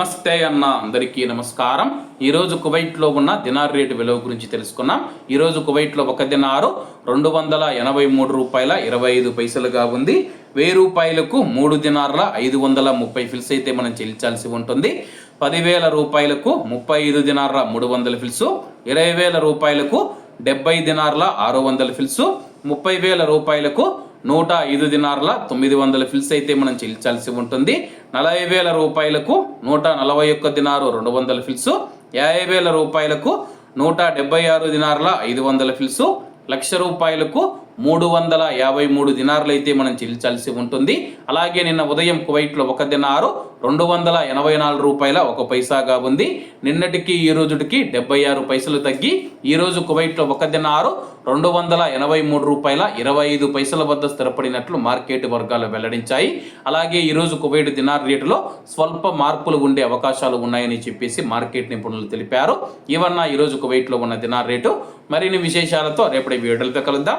నమస్తే అన్న అందరికీ నమస్కారం. ఈరోజు కువైట్లో ఉన్న దినార్ రేటు విలువ గురించి తెలుసుకున్నాం. ఈరోజు కువైట్లో ఒక దినారు రెండు వందల ఎనభై మూడు రూపాయల ఇరవై ఐదు పైసలుగా ఉంది. వెయ్యి రూపాయలకు మూడు దినార్ల ఐదు వందల ముప్పై ఫిల్స్ అయితే మనం చెల్లించాల్సి ఉంటుంది. పదివేల రూపాయలకు ముప్పై ఐదు దినార్ల మూడు వందల ఫిల్సు ఇరవై వేల రూపాయలకు డెబ్బై దినార్ల ఆరు వందల ఫిల్సు ముప్పై వేల రూపాయలకు నూట ఐదు దినార్ల తొమ్మిది వందల ఫిల్స్ అయితే మనం చెల్లించాల్సి ఉంటుంది. నలభై వేల రూపాయలకు నూట నలభై ఒక్క దినారు రెండు వందల ఫిల్స్. యాభై వేల రూపాయలకు నూట డెబ్బై ఆరు దినార్ల ఐదు వందల ఫిల్స్. లక్ష రూపాయలకు మూడు వందల యాభై మూడు దినార్లు అయితే మనం చెల్లించాల్సి ఉంటుంది. అలాగే నిన్న ఉదయం కువైట్లో ఒక దినారు రెండు వందల ఎనభై నాలుగు రూపాయల ఒక పైసాగా ఉంది. నిన్నటికి ఈ రోజుటికి డెబ్బై ఆరు పైసలు తగ్గి ఈ రోజు కువైట్లో ఒక దినారు రెండు వందల ఎనభై మూడు రూపాయల ఇరవై ఐదు పైసల వద్ద స్థిరపడినట్లు మార్కెట్ వర్గాలు వెల్లడించాయి. అలాగే ఈరోజు కువైట్ దినార్ రేటులో స్వల్ప మార్పులు ఉండే అవకాశాలు ఉన్నాయని చెప్పేసి మార్కెట్ నిపుణులు తెలిపారు. ఇవన్న ఈ రోజు కువైట్లో ఉన్న దినార్ రేటు మరిన్ని విశేషాలతో రేపటి వీడియోలతో కలుద్దాం.